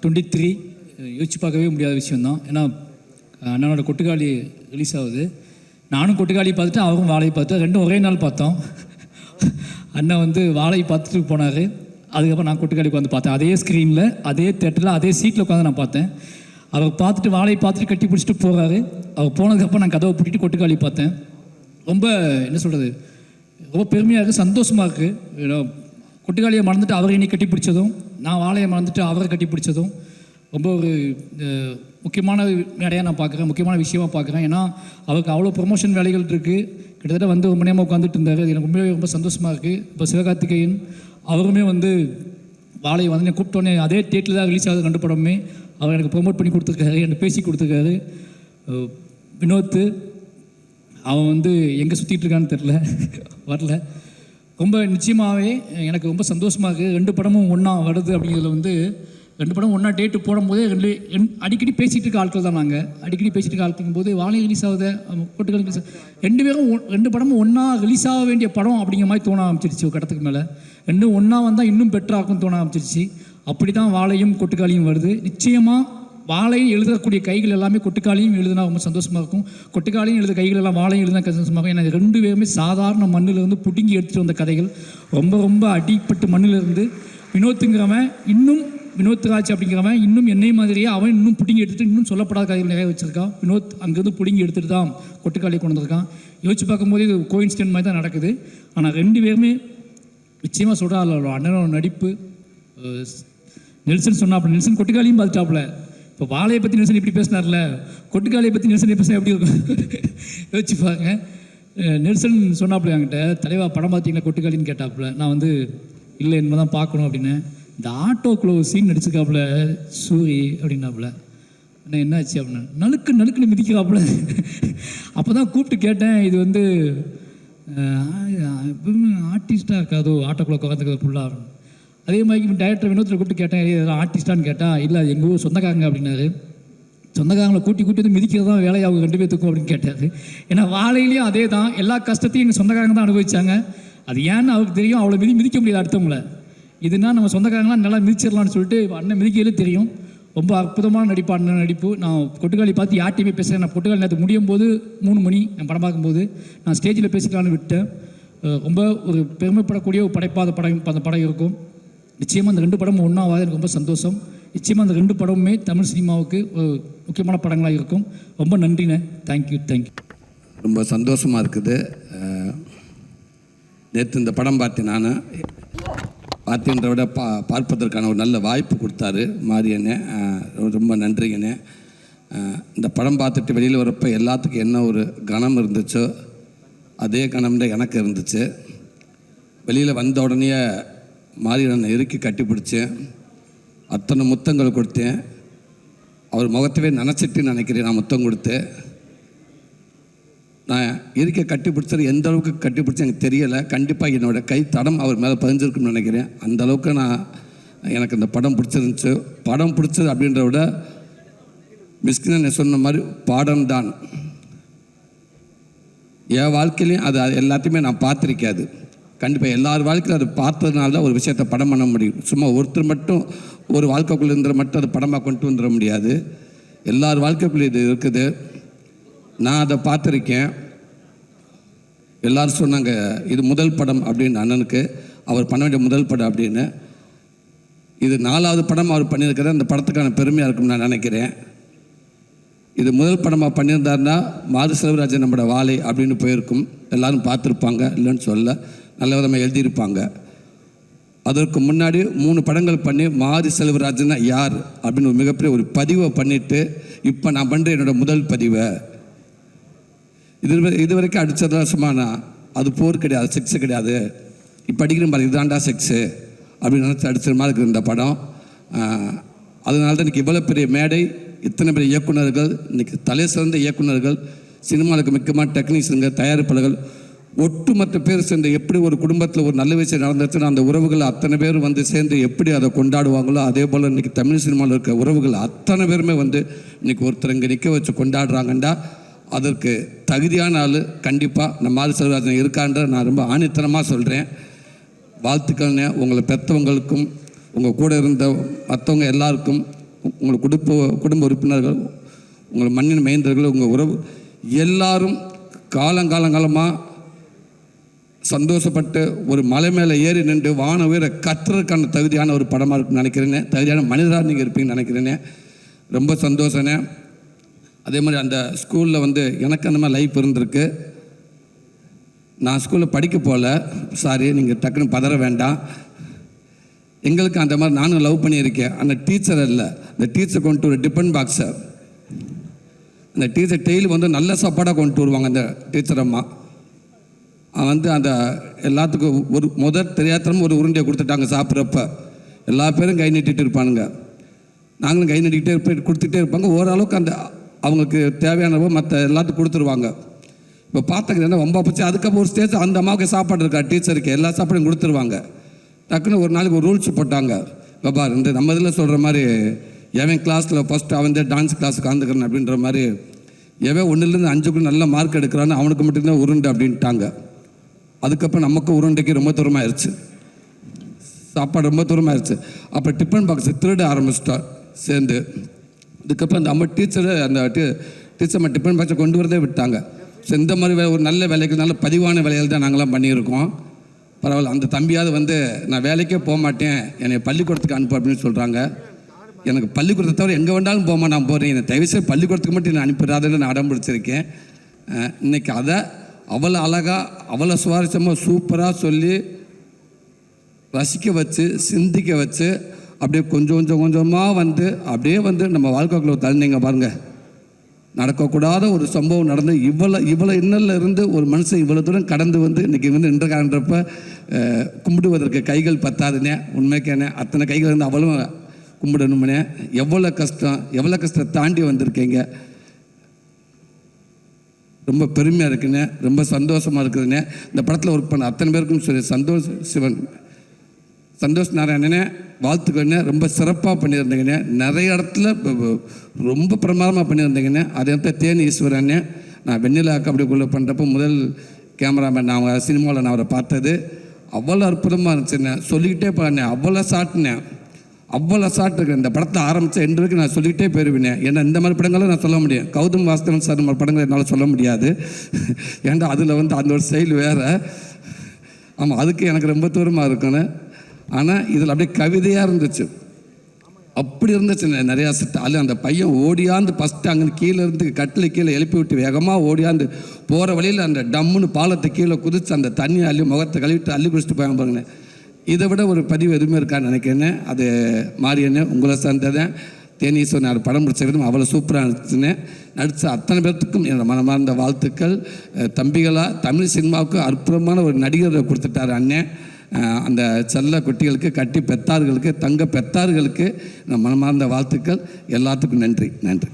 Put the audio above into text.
Twenty three யோசிச்சு பார்க்கவே முடியாத விஷயந்தான் ஏன்னா அண்ணனோட கொட்டுக்காளி ரிலீஸ் ஆகுது. நானும் கொட்டுக்காளி பார்த்துட்டு அவரும் வாழையை பார்த்து ரெண்டும் ஒரே நாள் பார்த்தோம். அண்ணன் வந்து வாழையை பார்த்துட்டு போனார். அதுக்கப்புறம் நான் கொட்டுக்காளி உட்காந்து பார்த்தேன். அதே ஸ்க்ரீனில் அதே தேட்டரில் அதே சீட்டில் உட்காந்து நான் பார்த்தேன். அவர் பார்த்துட்டு வாழையை பார்த்துட்டு கட்டி பிடிச்சிட்டு போகிறாரு அவர் போனதுக்கப்புறம் நான் கதவை பிடிட்டு கொட்டுக்காளி பார்த்தேன். ரொம்ப என்ன சொல்கிறது ரொம்ப பெருமையாக இருக்குது சந்தோஷமாக இருக்குது கொட்டுக்காளியை மறந்துட்டு அவரை என்னை கட்டி பிடிச்சதும் நான் வாழையை மறந்துட்டு அவரை கட்டி பிடிச்சதும் ரொம்ப ஒரு முக்கியமான மேடையாக நான் பார்க்குறேன் முக்கியமான விஷயமா பார்க்குறேன். ஏன்னா அவருக்கு அவ்வளோ ப்ரொமோஷன் வேலைகள் இருக்குது கிட்டத்தட்ட வந்து ரொம்ப நேரமாக உட்காந்துட்டு இருந்தார். அது எனக்கு உண்மையிலே ரொம்ப சந்தோஷமாக இருக்குது இப்போ சிவகார்த்திகேயன் அவருமே வந்து வாழையை வந்து என்னை கூப்பிட்டோன்னே அதே டேட்டில் தான் ரிலீஸ் ஆகுது ரெண்டு படமே. அவர் எனக்கு ப்ரொமோட் பண்ணி கொடுத்துருக்காரு எனக்கு பேசி கொடுத்துருக்காரு. வினோத் வினோத்து அவன் வந்து எங்கே சுற்றிட்டு இருக்கான்னு தெரில வரல. ரொம்ப நிச்சயமாகவே எனக்கு ரொம்ப சந்தோஷமாக இருக்குது ரெண்டு படமும் ஒன்றா வருது அப்படிங்கிறதுல வந்து ரெண்டு படம் ஒன்றா டேட்டு போடும்போதே ரெண்டு அடிக்கடி பேசிகிட்டு இருக்க ஆட்கள் தான் நாங்கள் அடிக்கடி பேசிகிட்டு இருக்க ஆட்கள் போது வாழை ரிலீஸ் ஆகுது கொட்டுகள் ரிலீஸ் ரெண்டு பேரும் ரெண்டு படமும் ஒன்றா ரிலீஸ் ஆக வேண்டிய படம் அப்படிங்கிற மாதிரி தோண ஆரம்பிச்சிருச்சு ஒரு கட்டத்துக்கு மேலே. ரெண்டும் ஒன்றா வந்தால் இன்னும் பெட்டராகும் தோண ஆரம்பிச்சிருச்சு. அப்படி தான் வாழையும் கொட்டுக்காளியும் வருது. நிச்சயமாக வாழையும் எழுதக்கூடிய கைகள் எல்லாமே கொட்டுக்காலையும் எழுதுனா ரொம்ப சந்தோஷமாக இருக்கும். கொட்டுக்காலையும் எழுத கைகள் எல்லாம் வாழையும் எழுதினா சந்தோஷமாக இருக்கும். ஏன்னா ரெண்டு பேருமே சாதாரண மண்ணில் இருந்து புடுங்கி எடுத்துகிட்டு வந்த கதைகள். ரொம்ப ரொம்ப அடிப்பட்டு மண்ணிலிருந்து வினோத்துங்கிறவன் இன்னும் வினோத் ராஜ் அப்படிங்கிறவன் இன்னும் என்னை மாதிரியே அவன் இன்னும் பிடுங்கி எடுத்துட்டு இன்னும் சொல்லப்படாத கதைகள் நிறைய வச்சிருக்கான். வினோத் அங்கேருந்து பிடுங்கி எடுத்துட்டு தான் கொட்டுக்காலை கொண்டு வந்திருக்கான். யோசிச்சு பார்க்கும்போது இது கோயின்ஸ்டன்ட் மாதிரி தான் நடக்குது. ஆனால் ரெண்டு பேருமே நிச்சயமாக சொல்கிறாள் அண்ணனோட நடிப்பு. அஹ், நெல்சன் சொன்னாப்புல நெல்சன் கொட்டுக்காலையும் பார்த்துட்டாப்புல. இப்போ வாழையை பற்றி நெல்சன் இப்படி பேசினார்ல? கொட்டுக்காலையை பற்றி நெல்சன் பேசினா எப்படி இருக்கும்? யோசிச்சு பாருங்க. நெல்சன் சொன்னாப்புல என்கிட்ட தலைவா படம் பார்த்தீங்களா? கொட்டுக்காலின்னு கேட்டாப்புல. நான் வந்து இல்லை இனிமே தான் பார்க்கணும் அப்படின்னு. இந்த ஆட்டோ குளோ சீன் நடிச்சிருக்காப்புல சூரி அப்படின்னாப்புல. அண்ணன் என்னாச்சு அப்படின்னா. நலுக்கு நலுக்குன்னு மிதிக்கிறாப்புல. அப்போ தான் கூப்பிட்டு கேட்டேன் இது வந்து ஆர்டிஸ்டாக இருக்காதோ? ஆட்டோக்குள்ள உட்காந்துக்கிறது ஃபுல்லாக அதே மாதிரி டைரக்டர் வினோத்தில் கூப்பிட்டு கேட்டேன் ஆர்டிஸ்டான்னு கேட்டால் இல்லை அது எங்கள் ஊர் சொந்தக்காரங்க அப்படின்னாரு. சொந்தக்காரங்களை கூட்டி கூட்டி வந்து மிதிக்கிறது தான் வேலையை அவங்க ரெண்டு பேர்த்துக்கும் அப்படின்னு கேட்டார். ஏன்னா வாழையிலையும் அதே தான் எல்லா கஷ்டத்தையும் எங்கள் சொந்தக்காரங்க தான் அனுபவிச்சாங்க. அது ஏன்னு அவருக்கு தெரியும். அவ்வளோ மிதி மிதிக்க முடியாது அடுத்தவங்கள. இதுனா நம்ம சொந்தக்காரங்களாம் நல்லா மிதிச்சிடலாம்னு சொல்லிட்டு அண்ணன் மிதிக்கையிலே தெரியும். ரொம்ப அற்புதமான நடிப்பான நடிப்பு. நான் கொட்டுக்காளி பார்த்து யார்ட்டையுமே பேசுகிறேன் நான் கொட்டுக்காளி நேற்று முடியும் போது மூணு மணி நான் படம் பார்க்கும்போது நான் ஸ்டேஜில் பேசிக்கலான்னு விட்டேன். ரொம்ப ஒரு பெருமைப்படக்கூடிய ஒரு படைப்பாத படம் அந்த படம் இருக்கும். நிச்சயமாக அந்த ரெண்டு படமும் ஒன்றாவது எனக்கு ரொம்ப சந்தோஷம். நிச்சயமாக அந்த ரெண்டு படமுமே தமிழ் சினிமாவுக்கு முக்கியமான படங்களாக இருக்கும். ரொம்ப நன்றிண்ணே. தேங்க்யூ தேங்க்யூ ரொம்ப சந்தோஷமாக இருக்குது. நேற்று இந்த படம் பார்த்தேன் நான். பார்த்தேன்றத விட பா பார்ப்பதற்கான ஒரு நல்ல வாய்ப்பு கொடுத்தாரு மாரியண்ணே. ரொம்ப நன்றிங்கண்ணே. இந்த படம் பார்த்துட்டு வெளியில் வரப்போ எல்லாத்துக்கும் என்ன ஒரு கணம் இருந்துச்சோ அதே கணம் தான் எனக்கு இருந்துச்சு. வெளியில் வந்த உடனே மாரியண்ணனை இறுக்கி கட்டிப்பிடிச்சேன் அத்தனை முத்தங்கள் கொடுத்தேன் அவர் முகத்தவே நினச்சிட்டு நினைக்கிறேன் நான் முத்தம் கொடுத்தேன் நான் இருக்க கட்டி பிடிச்சது எந்த அளவுக்கு கட்டி எனக்கு தெரியலை. கண்டிப்பாக என்னோடய கை தடம் அவர் மேலே பதிஞ்சிருக்குன்னு நினைக்கிறேன். அந்த அளவுக்கு நான் எனக்கு இந்த படம் பிடிச்சிருந்துச்சு. படம் பிடிச்சது அப்படின்றத விட மிஸ்கின் சொன்ன மாதிரி பாடம் தான் என் வாழ்க்கையிலையும் அது அது எல்லாத்தையுமே நான் பார்த்துருக்காது. கண்டிப்பாக எல்லார் வாழ்க்கையும் அதை பார்த்ததுனால தான் ஒரு விஷயத்தை படம் பண்ண முடியும். சும்மா ஒருத்தர் மட்டும் ஒரு வாழ்க்கைக்குள்ளே இருந்த மட்டும் அதை படமாக கொண்டு வந்துட முடியாது. எல்லார் வாழ்க்கைக்குள்ளே இது இருக்குது. நான் அதை பார்த்துருக்கேன். எல்லாரும் சொன்னாங்க இது முதல் படம் அப்படின்னு அண்ணனுக்கு. அவர் பண்ண வேண்டிய முதல் படம் அப்படின்னு. இது நாலாவது படம் அவர் பண்ணியிருக்கிறது. அந்த படத்துக்கான பெருமையாக இருக்கும்னு நான் நினைக்கிறேன். இது முதல் படமாக பண்ணியிருந்தாருன்னா மாது செல்வராஜன் நம்மளோட வாழை அப்படின்னு போயிருக்கும். எல்லாரும் பார்த்துருப்பாங்க இல்லைன்னு சொல்ல நல்ல விதமாக எழுதியிருப்பாங்க. அதற்கு முன்னாடி மூணு படங்கள் பண்ணி மாரி செல்வராஜன்னா யார் அப்படின்னு ஒரு மிகப்பெரிய ஒரு பதிவை பண்ணிட்டு இப்போ நான் பண்ணுற என்னோட முதல் பதிவை. இது இது வரைக்கும் அடித்ததெல்லாம் சும்மாண்ணா அது போர் கிடையாது செக்ஸு கிடையாது. இப்போ அடிக்கிற மாதிரி இதுதான்டா செக்ஸு அப்படின்னு நினச்சி அடிச்சிட மாதிரி இருக்குது இந்த படம். அதனால தான் இன்றைக்கி இவ்வளோ பெரிய மேடை இத்தனை பெரிய இயக்குனர்கள் இன்றைக்கி தலை சிறந்த இயக்குனர்கள் சினிமாவுக்கு முக்கியமான டெக்னீஷியன்கள் தயாரிப்பாளர்கள் ஒட்டுமொத்த பேர் சேர்ந்து எப்படி ஒரு குடும்பத்தில் ஒரு நல்ல விஷயம் நடந்துச்சுன்னா அந்த உறவுகள் அத்தனை பேர் வந்து சேர்ந்து எப்படி அதை கொண்டாடுவாங்களோ அதே போல் இன்றைக்கி தமிழ் சினிமாவில் இருக்க உறவுகள் அத்தனை பேருமே வந்து இன்றைக்கி ஒருத்தர் இங்கே நிற்க வச்சு கொண்டாடுறாங்கண்டா. அதற்கு தகுதியான ஆள் கண்டிப்பாக நம்ம ஆள் செல்வராஜன் இருக்கான்ற நான் ரொம்ப ஆணித்தனமாக சொல்கிறேன் வாழ்த்துக்கள்னே உங்களை பெற்றவங்களுக்கும் உங்கள் கூட இருந்த மற்றவங்க எல்லாருக்கும் உங்கள் குடும்ப குடும்ப உறுப்பினர்கள் உங்கள் மண்ணின் மைந்தர்கள் உங்கள் உறவு எல்லாரும் காலங்காலங்காலமாக சந்தோஷப்பட்டு ஒரு மலை மேலே ஏறி நின்று வான உயர கத்துறதுக்கான தகுதியான ஒரு படமாக இருக்குன்னு நினைக்கிறேனே. தகுதியான மனிதராக நீங்கள் இருப்பீங்கன்னு நினைக்கிறேனே. ரொம்ப சந்தோஷனே அதே மாதிரி அந்த ஸ்கூலில் வந்து எனக்கு அந்த மாதிரி லைஃப் இருந்திருக்கு. நான் ஸ்கூலில் படிக்க போகல. சாரி நீங்கள் டக்குன்னு பதற வேண்டாம். எங்களுக்கு அந்த மாதிரி நானும் லவ் பண்ணியிருக்கேன். அந்த டீச்சர் இல்லை அந்த டீச்சர் கொண்டு ஒரு டிபன் பாக்ஸை. அந்த டீச்சர் டெய்லி வந்து நல்ல சாப்பாடாக கொண்டு வருவாங்க அந்த டீச்சர் அம்மா. வந்து அந்த எல்லாத்துக்கும் ஒரு முதல் தெரியாதனமும் ஒரு உருண்டையை கொடுத்துட்டாங்க சாப்பிட்றப்ப. எல்லா பேரும் கை நீட்டிகிட்டு இருப்பானுங்க. நாங்களும் கை நீட்டிக்கிட்டே இருப்ப கொடுத்துட்டே இருப்பாங்க. ஓரளவுக்கு அந்த அவங்களுக்கு தேவையானவோ மற்ற எல்லாத்துக்கும் கொடுத்துருவாங்க. இப்போ பார்த்தாங்க என்ன ரொம்ப பச்சு. அதுக்கப்புறம் ஒரு ஸ்டேஜ் அந்த அம்மாவுக்கு சாப்பாடு இருக்கா? டீச்சருக்கு எல்லா சாப்பாடும் கொடுத்துருவாங்க. டக்குன்னு ஒரு நாளைக்கு ஒரு ரூல்ஸ் போட்டாங்க. பாபா இந்த நம்ம இதில் சொல்கிற மாதிரி எவன் கிளாஸில் ஃபஸ்ட்டு அவன் தான் டான்ஸ் கிளாஸ் கலந்துக்கிறேன் அப்படின்ற மாதிரி எவன் ஒன்றுலேருந்து அஞ்சுக்குள்ள நல்ல மார்க் எடுக்கிறான்னு அவனுக்கு மட்டும்தான் உருண்டு அப்படின்ட்டாங்க. அதுக்கப்புறம் நமக்கு உருண்டைக்கு ரொம்ப தூரமாயிருச்சு. சாப்பாடு ரொம்ப தூரமாயிருச்சு. அப்புறம் டிஃபன் பாக்ஸை திருட ஆரம்பிச்சிட்டா சேர்ந்து. அதுக்கப்புறம் அந்த அம்மா டீச்சரு அந்த டீச்சர் அம்மா டிஃபன் பாக்ஸை கொண்டு வரதே விட்டாங்க. ஸோ இந்த மாதிரி வே- ஒரு நல்ல வேலைக்கு நல்ல பதிவான வேலைகள் தான் நாங்களாம் பண்ணியிருக்கோம். பரவாயில்ல அந்த தம்பியாவது வந்து நான் வேலைக்கே போக மாட்டேன். என்னை பள்ளிக்கூடத்துக்கு அனுப்பு அப்படின்னு சொல்கிறாங்க எனக்கு பள்ளிக்கூடத்தை தவிர எங்கே வேண்டாலும் போமா நான் போகிறேன் என்னை தயவுசெய்து பள்ளிக்கூடத்துக்கு மட்டும் நான் அனுப்பிடாதுன்னு நான் அடம் பிடிச்சிருக்கேன். இன்றைக்கி இன்னைக்கு அதை அவ்வளோ அழகாக அவ்வளோ சுவாரஸ்யமாக சூப்பராக சொல்லி ரசிக்க வச்சு சிந்திக்க வச்சு அப்படியே கொஞ்சம் கொஞ்சம் கொஞ்சமாக வந்து அப்படியே வந்து நம்ம வாழ்க்கைக்குள்ள தள்ளினீங்க பாருங்கள் நடக்கக்கூடாத ஒரு சம்பவம் நடந்து இவ்வளோ இவ்வளோ இன்னலில் இருந்து ஒரு மனுஷன் இவ்வளோ தூரம் கடந்து வந்து இன்றைக்கி வந்து நின்ற காண்றப்ப கும்பிடுவதற்கு கைகள் பத்தாதுனே உண்மைக்கேனே அத்தனை கைகள் இருந்து அவ்வளோ கும்பிடணும்னே எவ்வளோ கஷ்டம் எவ்வளோ கஷ்டத்தை தாண்டி வந்திருக்கீங்க. ரொம்ப பெருமையாக இருக்குண்ணே ரொம்ப சந்தோஷமாக இருக்குதுண்ணே இந்த படத்தில் ஒர்க் பண்ண அத்தனை பேருக்கும் சொல்லி சந்தோஷ் சிவன் சந்தோஷ் நாராயணனே வாழ்த்துக்கண்ணே ரொம்ப சிறப்பாக பண்ணியிருந்தீங்கண்ணே நிறைய இடத்துல ரொம்ப பிரமாதமாக பண்ணியிருந்தீங்கண்ணே அதே இடத்துல தேனி ஈஸ்வரண்ணே நான் வெண்ணிலா கபடிக்குள்ளே பண்ணுறப்போ முதல் கேமராமேன் நான் சினிமாவில் நான் அவரை பார்த்தது. அவ்வளோ அற்புதமாக இருந்துச்சுண்ணே சொல்லிக்கிட்டே பாருண்ணே அவ்வளோ சாட்டினேன். அவ்வளோ ஷாட் இருக்கு இந்த படத்தை ஆரம்பித்த என்றைக்கு நான் சொல்லிக்கிட்டே போயிருவேன். ஏன்னா இந்த மாதிரி படங்களை நான் சொல்ல முடியும் கௌதம் வாஸ்தவன் சார் மாதிரி படங்களை என்னால் சொல்ல முடியாது. ஏன்னா அதில் வந்து அந்த ஒரு செயல் வேறு. ஆமாம் அதுக்கு எனக்கு ரொம்ப தூரமாக இருக்குன்னு. ஆனால் இதில் அப்படியே கவிதையாக இருந்துச்சு. அப்படி இருந்துச்சு. நிறையா சட்ட அதில் அந்த பையன் ஓடியாந்து ஃபஸ்ட்டு அங்கே கீழே இருந்து கட்டில் கீழே எழுப்பி விட்டு வேகமாக ஓடியாந்து போகிற வழியில் அந்த டம்முன்னு பாலத்தை கீழே குதித்து அந்த தண்ணி அள்ளி முகத்தை கழுவிட்டு அள்ளி குடிச்சிட்டு போய் பாருங்க இதை விட ஒரு பதிவு எதுவுமே இருக்கான்னு நினைக்கிறேன் அது மாரியண்ணே உங்களை சார்ந்ததேன் தேனீஸ்வரன் நான் படம் பிடிச்ச விதம் அவ்வளோ சூப்பராக இருந்துச்சுன்னு நடித்த அத்தனை பேர்த்துக்கும் என்னோட மனமார்ந்த வாழ்த்துக்கள். தம்பிகளாக தமிழ் சினிமாவுக்கு அற்புதமான ஒரு நடிகரை கொடுத்துட்டார் அண்ணன் அந்த செல்ல குட்டிகளுக்கு கட்டி பெத்தார்களுக்கு தங்க பெத்தார்களுக்கு மனமார்ந்த வாழ்த்துக்கள். எல்லாத்துக்கும் நன்றி நன்றி.